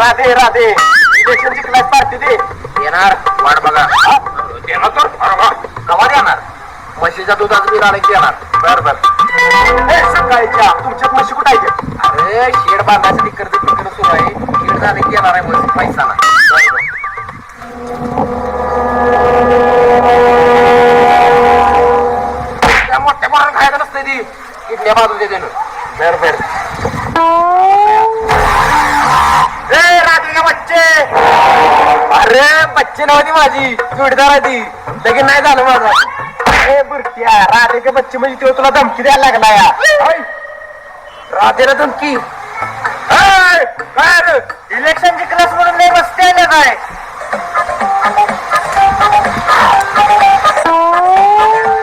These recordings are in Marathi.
राधे राधे. इलेक्शन जिंकलाय पार्टी दे येणार वाट बघा. देणार तर? कवा देणार म्हशीच्या दुधाचं बिल आलं की येणार. बर बर. ए, सकाळच्या. म्हशी कुठं अरे शेड बांधायसाठी कर्ज तिकडे सुरू आहे. शेड झाले की येणार आहे म्हशी पैसा ना त्या मोठ्या मारून खायला नसते ती. किडल्या बाजून देते बर बर. बच्चे नव्हती माझी. जोडीदार आहे ती. लगीन नाही झालं माझं. ए बुरट्या राधिका बच्चे म्हणजे तो तुला धमकी द्यायला लागला या? राधेला धमकी. ए, काय रे? इलेक्शन जिंकलास म्हणून नाही बसते आले काय?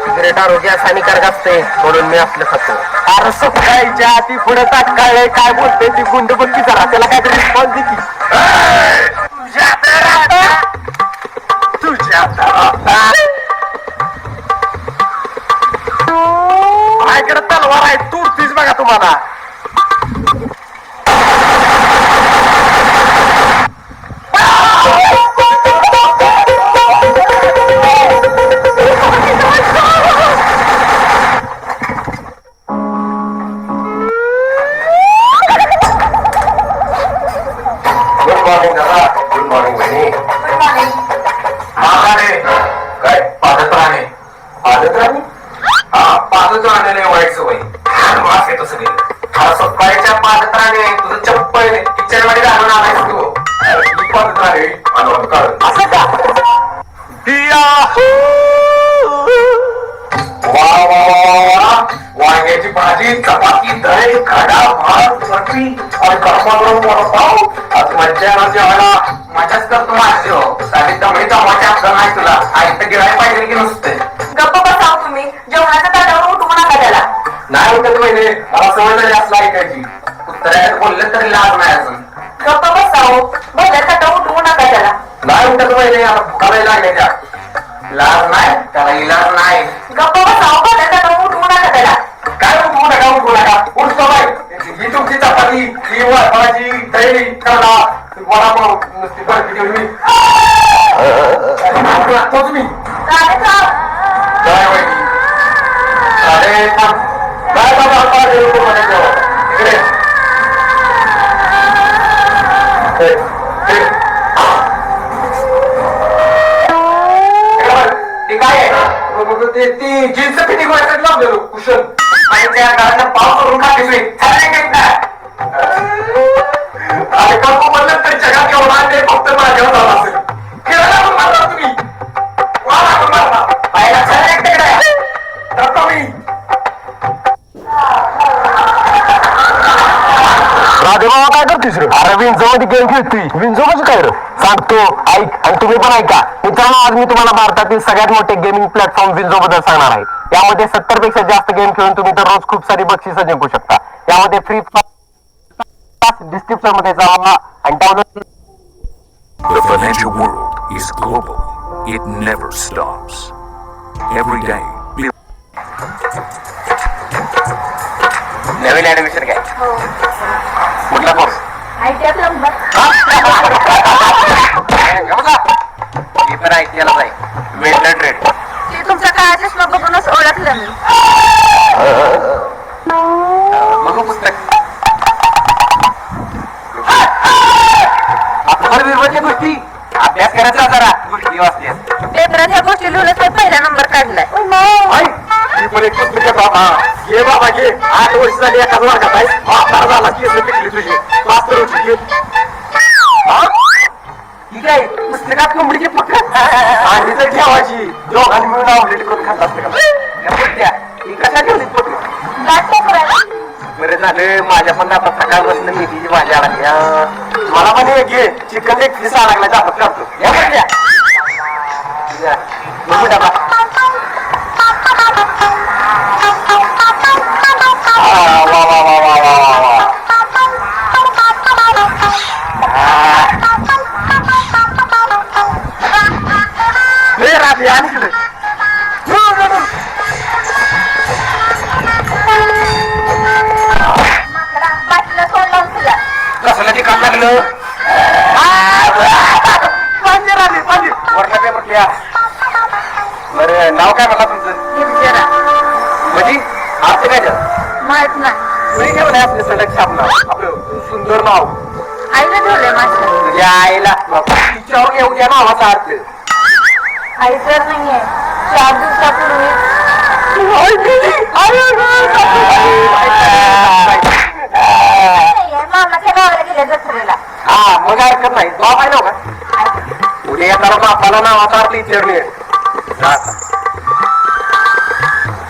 सिगरेट आरोग्यास हानिकारक असते म्हणून मी आपलं खातो. अरे सकाळीच्या ती पुढे तात्काळ काय बोलते ती गुंड बघ की जरा त्याला काहीतरी रिस्पॉन्स दे की. तुझ्या तर आता माझ्याकडे तलवार आहे तुरतीच बघा तुम्हाला गुड मॉर्निंग दादा गुड मॉर्निंग बहिणी मागाने अनवत काढ असं का? वा वा वा वा वांग्याची भाजी चपाती दही खडा भात चटणी आणि गरमागरम वडापाव. आज मज्जा ना जेवायला मजाच करतो माझी हो साधी दमडीचा मजा असला नाही तुला. ऐकतं गिराय पाहिजे की नुसते. गप्प बसाव तुम्ही. जेवणाच्या ताटावर उठू नका त्याला. नाही उठत महिने मला सवय झाली असलं ऐकायची. उत्तरायला बोललं तरी लाज नाही अजून. गप्प बसाव. भल्या ताटावर उठवू नका त्याला. नाही उठत महिने आता भुकाला लागल्या लाज नाही? त्याला इलाज नाही. गप्प बसाव भल्या ताटावर उठवू नका त्याला. काय उठवू नका उठवू नका. उठतो बाय ही तुमची चपाती ही भाजी दही कांदा वडापाव नुसती बर्फी ठेवली तोच मी. काय गेम खेळतोय म्हणजे काय रे? सांगतो ऐक आणि तुम्ही पण ऐका. मित्रांनो आज मी तुम्हाला भारतातील सगळ्यात मोठे गेमिंग प्लॅटफॉर्म विंझो बद्दल सांगणार आहे. यामध्ये सत्तरपेक्षा जास्त गेम खेळून तुम्ही दररोज खूप सारी बक्षिसं जिंकू शकता. यामध्ये फ्री डिस्क्रिप्शनमध्ये जावा आणि download The financial world is global. It never stops. Every day, नवीन ऍडमिशन घ्या. कुठला मी पण आयटी याला जाईल ट्रेड ते तुमचा काळा चष्मा बघूनच ओळखलं मी मग पुस्तक गोष्टी अभ्यास करायचा जरा गोष्टी वाचल्या पेपरात ह्या गोष्टी लिहूनच मी पहिला नंबर काढलाय मी पण एक पुस्तक बाबा घे बाबा घे आठ वर्ष झाली एकाच वर्गात आहे. म्हातारा झाला. केस पिकली तुझी. मास्तर होती घे? ठीक आहे पुस्तकात कोंबडीची पकड? आणि तर ठेवायची. दोघांनी मिळून आवडली करून खात असते का कशा ठेवली बरे झालं. माझ्या पण आता सकाळपासून मेथीची भाजी आला मला पण एक घे. चिकन एक पीस लागला जापत करतो या या, लिहा बरं नाव काय म्हणा तुमचं? म्हणजे? अर्थ काय त्यात? माहीत नाही. तुम्ही ठेवलंय आपलं सलग छाप नाव आपलं सुंदर नाव. आईने ठेवलंय माझं तुझ्या आईला. तिच्यावर घेऊ द्या नावाचा अर्थ आई तर नाहीये चार दिवसापूर्वी. मामाच्या गावाला हा मग हरकत नाही बाप आहे ना का उद्या येताना बापाला नावाचा अर्थ विचारले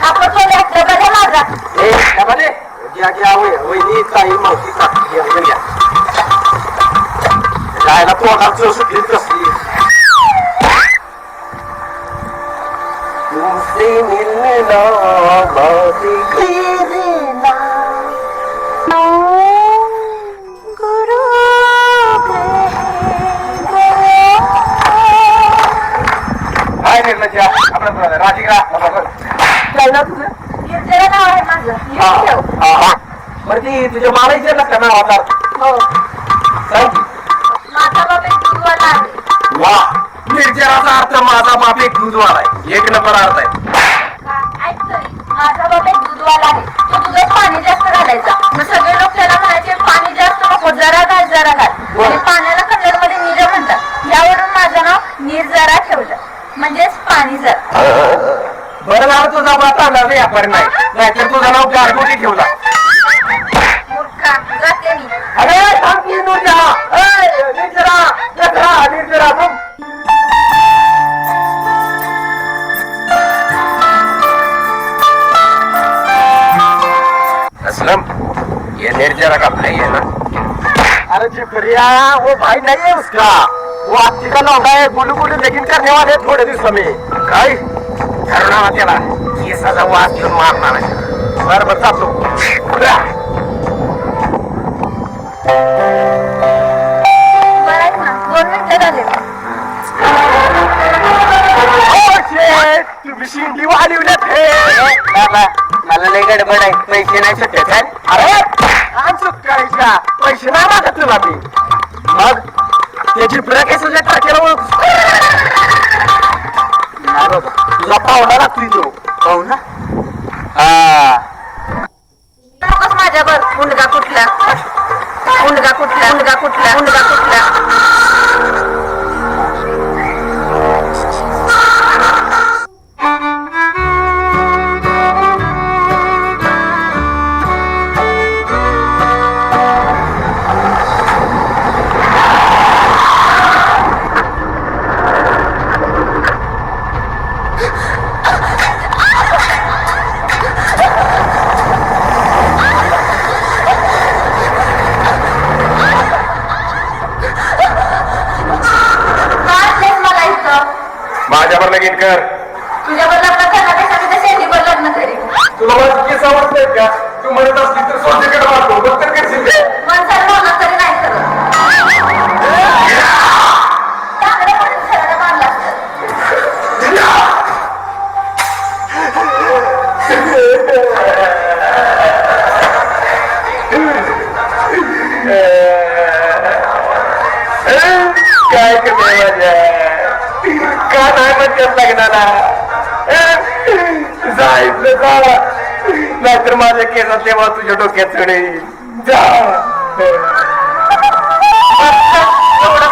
आपण पहिले आपलं बघा माझा. ए त्यामध्ये घ्या घ्या वय वहिनी ताई मावशी सासू घ्या घ्या, घ्या. जायला तू आता सुटली ती तुझ्या मारायचे ना का नावाचा हो. वा. निर्जराचा अर्थ माझा बाप एक दूधवाला आहे. एक नंबर अर्थ आहे. माझा बाप एक दूधवाला आहे. तो दुधात पाणी जास्त घालायचा. मग सगळे लोक त्याला म्हणायचे पाणी जास्त नको जरा घाल जरा घाल. पाण्याला कन्नडमध्ये नीर म्हणतात. यावरून माझं नाव निर्जरा ठेवलं. म्हणजेच पाणी जर. बरं झालं तुझा बाप आणला व्यापारी नाही नाहीतर तुझं नाव गारगोटी ठेवला. मूर्खा जाते मी. अरे थांब की नुजा ए, निर्जरा निर्जरा निर्जरा थांब. असलम ये निर्जरा का भाई है ना? अरे जिप्रिया वो भाई नहीं है उसका. वो आपकी का लौंडा है गुलू गुलू लेकिन करने वाले हैं थोड़े दिवसों में. काय? ठरवणार त्याला केसाचा वास घेऊन मारणार आहे. बरं बरं चालतो तुम्ही शिंदी हे बाबा मला लय गडबड आहे. पैसे नाही सुट्टे काय अरे काम सुटकायच्या पैसे नाही मागत तुला मी. मग त्याची ब्रेक कशाच्या टाकेला ओळख. तुझा पाहुणा लागतोय तो. पाहुणा? हा. माझ्यावर का नाही म्हणतात लग्नाला जायचं जा. नाहीतर माझ्या केसात तेव्हा तुझ्या डोक्यात चढेल. जा. एवढं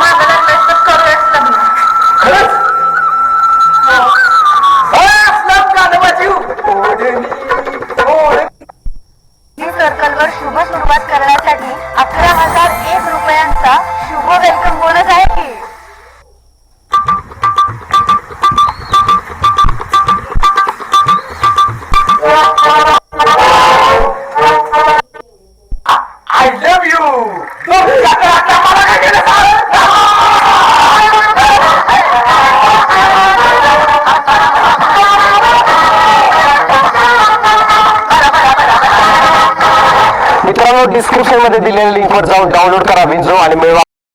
मित्रांनो डिस्क्रिप्शनमध्ये दिलेल्या लिंकवर जाऊन डाउनलोड करा विंजो आणि मिळवा.